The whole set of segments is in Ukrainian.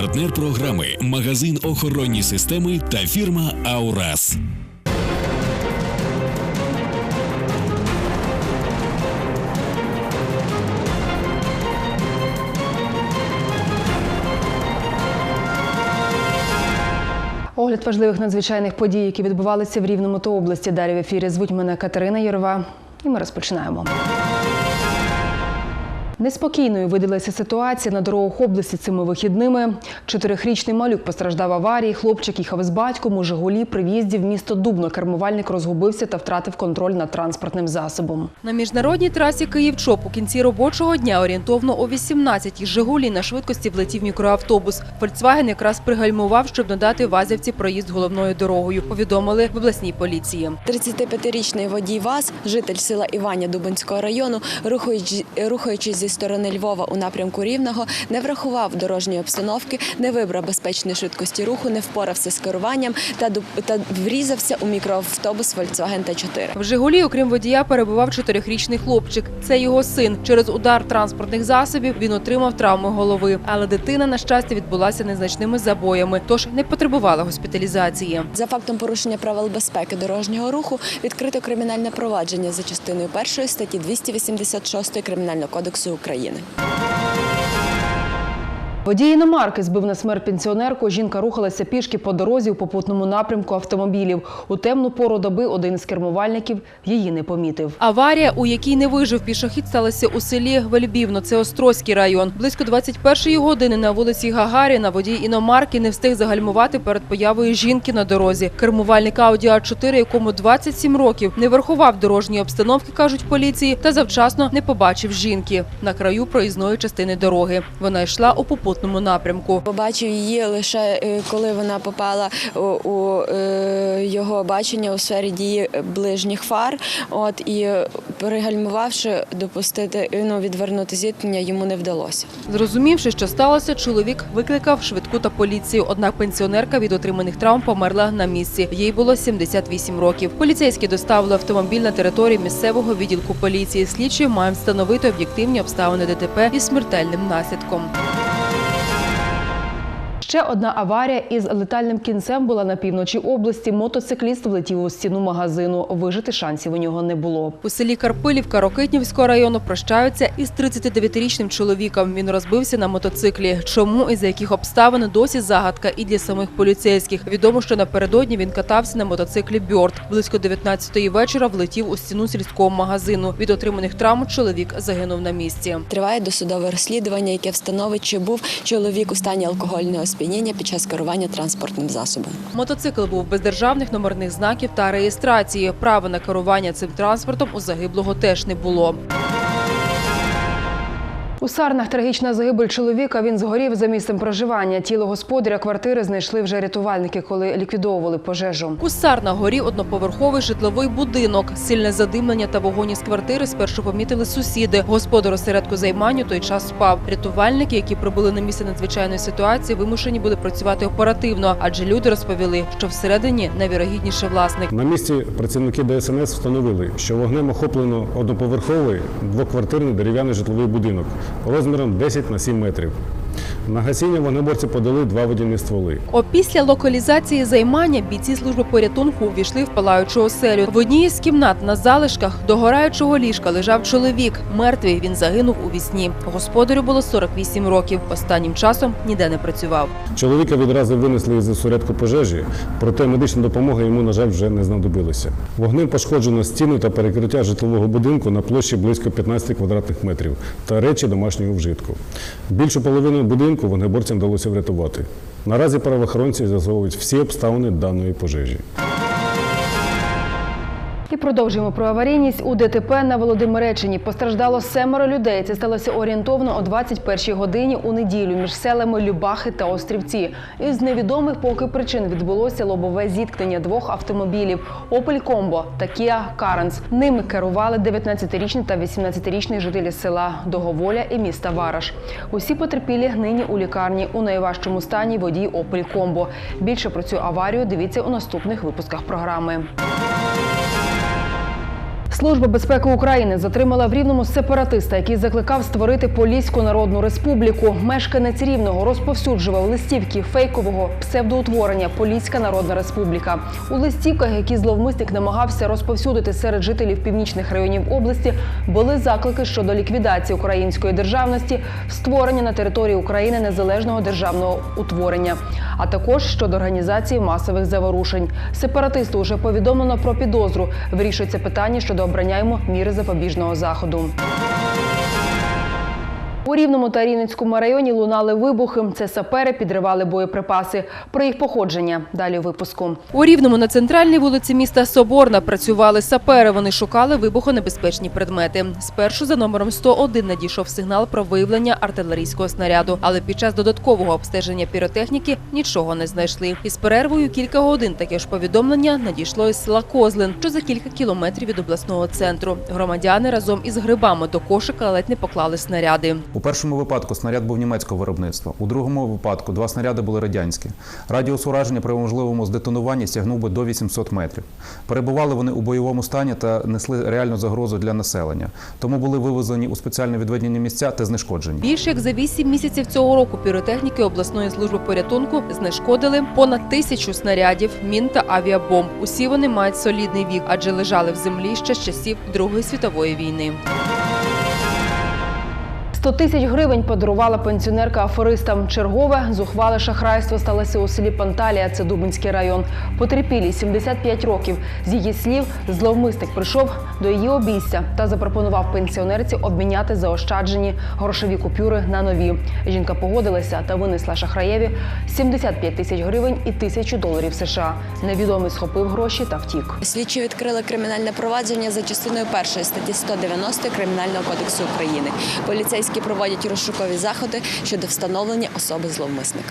Партнер програми магазин охоронні системи та фірма Аурас. Огляд важливих надзвичайних подій, які відбувалися в Рівному та області. Далі в ефірі звуть мене Катерина Єрова. І ми розпочинаємо. Неспокійною видалася ситуація на дорогах області цими вихідними. Чотирихрічний малюк постраждав аварії. Хлопчик їхав з батьком у Жигулі при в'їзді в місто Дубно. Кермувальник розгубився та втратив контроль над транспортним засобом. На міжнародній трасі Київ-Чоп у кінці робочого дня орієнтовно о 18-й «Жигулі» на швидкості влетів мікроавтобус. «Фольксваген» якраз пригальмував, щоб надати вазівці проїзд головною дорогою, повідомили в обласній поліції. 35-річний водій ВАЗ, житель села Іваня Дубинського району, рухаючи- рухаючись зі сторони Львова у напрямку Рівного, не врахував дорожньої обстановки, не вибрав безпечної швидкості руху, не впорався з керуванням та, та врізався у мікроавтобус Volkswagen Т4. В «Жигулі», окрім водія, перебував чотирихрічний хлопчик. Це його син. Через удар транспортних засобів він отримав травму голови. Але дитина, на щастя, відбулася незначними забоями, тож не потребувала госпіталізації. За фактом порушення правил безпеки дорожнього руху відкрито кримінальне провадження за частиною першої статті 286 Кримінального кодексу України. Водій іномарки збив на смерть пенсіонерку. Жінка рухалася пішки по дорозі у попутному напрямку автомобілів. У темну пору доби один з кермувальників її не помітив. Аварія, у якій не вижив пішохід, сталася у селі Вельбівно, це Острозький район. Близько 21-ї години на вулиці Гагаріна водій іномарки не встиг загальмувати перед появою жінки на дорозі. Кермувальник Audi A4, якому 27 років, не врахував дорожньої обстановки, кажуть поліції, та завчасно не побачив жінки на краю проїзної частини дороги. Вона йшла у попутному напрямку. Побачив її лише е, коли вона попала у, е, його бачення у сфері дії ближніх фар. От і е, перегальмувавши, допустити ну, відвернути зіткнення йому не вдалося. Зрозумівши, що сталося, чоловік викликав швидку та поліцію. Однак пенсіонерка від отриманих травм померла на місці. Їй було 78 років. Поліцейські доставили автомобіль на територію місцевого відділку поліції. Слідчі мають встановити об'єктивні обставини ДТП із смертельним наслідком. Ще одна аварія із летальним кінцем була на півночі області. Мотоцикліст влетів у стіну магазину. Вижити шансів у нього не було. У селі Карпилівка Рокитнівського району прощаються із 39-річним чоловіком. Він розбився на мотоциклі. Чому і за яких обставин досі загадка і для самих поліцейських. Відомо, що напередодні він катався на мотоциклі Бьорд. Близько 19-ї вечора влетів у стіну сільського магазину. Від отриманих травм чоловік загинув на місці. Триває досудове розслідування, яке встановить, чи був чоловік у стані алкогольного сп'яніння під час керування транспортним засобом. Мотоцикл був без державних номерних знаків та реєстрації. Права на керування цим транспортом у загиблого теж не було. У Сарнах трагічна загибель чоловіка. Він згорів за місцем проживання. Тіло господаря квартири знайшли вже рятувальники, коли ліквідовували пожежу. У Сарна горів одноповерховий житловий будинок. Сильне задимлення та вогонь із квартири спершу помітили сусіди. Господар осередку займань у той час спав. Рятувальники, які прибули на місце надзвичайної ситуації, вимушені були працювати оперативно, адже люди розповіли, що всередині найвірогідніше власник. На місці працівники ДСНС встановили, що вогнем охоплено одноповерховий двоквартирний дерев'яний житловий будинок розміром 10 на 7 метрів. На гасіння вогнеборці подали два водяні стволи. Опісля локалізації займання бійці служби порятунку увійшли в палаючу оселю. В одній із кімнат на залишках догораючого ліжка лежав чоловік. Мертвий він загинув у вісні. Господарю було 48 років. Останнім часом ніде не працював. Чоловіка відразу винесли із осередку пожежі, проте медична допомога йому, на жаль, вже не знадобилася. Вогнем пошкоджено стіну та перекриття житлового будинку на площі близько 15 квадратних метрів та речі домашнього вжитку. Більшу половину будинку вогнеборцям вдалося врятувати. Наразі правоохоронці з'ясовують всі обставини даної пожежі. І продовжуємо про аварійність у ДТП на Володимиреччині. Постраждало семеро людей. Це сталося орієнтовно о 21-й годині у неділю між селами Любахи та Острівці. Із невідомих поки причин відбулося лобове зіткнення двох автомобілів Opel Combo та Kia Carens. Ними керували 19-річний та 18-річний жителі села Договоля і міста Вараш. Усі потерпілі нині у лікарні у найважчому стані водій Opel Combo. Більше про цю аварію дивіться у наступних випусках програми. Служба безпеки України затримала в Рівному сепаратиста, який закликав створити Поліську Народну Республіку. Мешканець Рівного розповсюджував листівки фейкового псевдоутворення Поліська Народна Республіка. У листівках, які зловмисник намагався розповсюдити серед жителів північних районів області, були заклики щодо ліквідації української державності, створення на території України незалежного державного утворення, а також щодо організації масових заворушень. Сепаратисту вже повідомлено про підозру. Вирішується питання щодо обрання йому міри запобіжного заходу. У Рівному та Рівненському районі лунали вибухи. Це сапери підривали боєприпаси. Про їх походження далі випуску. У Рівному на центральній вулиці міста Соборна працювали сапери. Вони шукали вибухонебезпечні предмети. Спершу за номером 101 надійшов сигнал про виявлення артилерійського снаряду, але під час додаткового обстеження піротехніки нічого не знайшли. Із перервою кілька годин таке ж повідомлення надійшло із села Козлин, що за кілька кілометрів від обласного центру. Громадяни разом із грибами до кошика ледь не поклали снаряди. У першому випадку снаряд був німецького виробництва. У другому випадку два снаряди були радянські. Радіус ураження при можливому здетонуванні сягнув би до 800 метрів. Перебували вони у бойовому стані та несли реальну загрозу для населення. Тому були вивезені у спеціально відведені місця та знешкоджені. Більше як за вісім місяців цього року піротехніки обласної служби порятунку знешкодили понад тисячу снарядів, мін та авіабомб. Усі вони мають солідний вік, адже лежали в землі ще з часів Другої світової війни. 100 тисяч гривень подарувала пенсіонерка афористам. Чергове зухвале шахрайство сталося у селі Панталія, це Дубинський район. Потерпілій 75 років. З її слів, зловмисник прийшов до її обійстя та запропонував пенсіонерці обміняти заощаджені грошові купюри на нові. Жінка погодилася та винесла шахраєві 75 тисяч гривень і тисячу доларів США. Невідомий схопив гроші та втік. Слідчі відкрили кримінальне провадження за частиною першої статті 190 Кримінального кодексу України. Поліцейські проводять розшукові заходи щодо встановлення особи зловмисника.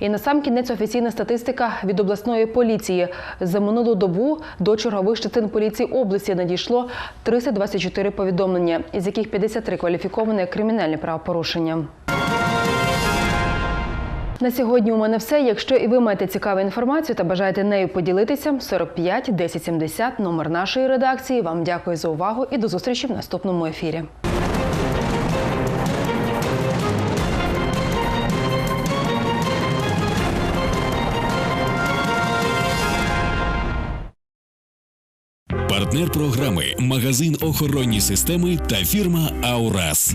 І на сам кінець офіційна статистика від обласної поліції. За минулу добу до чергових частин поліції області надійшло 324 повідомлення, із яких 53 кваліфіковані кримінальні правопорушення. На сьогодні у мене все. Якщо і ви маєте цікаву інформацію та бажаєте нею поділитися, 45 10 70 номер нашої редакції. Вам дякую за увагу і до зустрічі в наступному ефірі. Партнер програми магазин охоронні системи та фірма Аурас.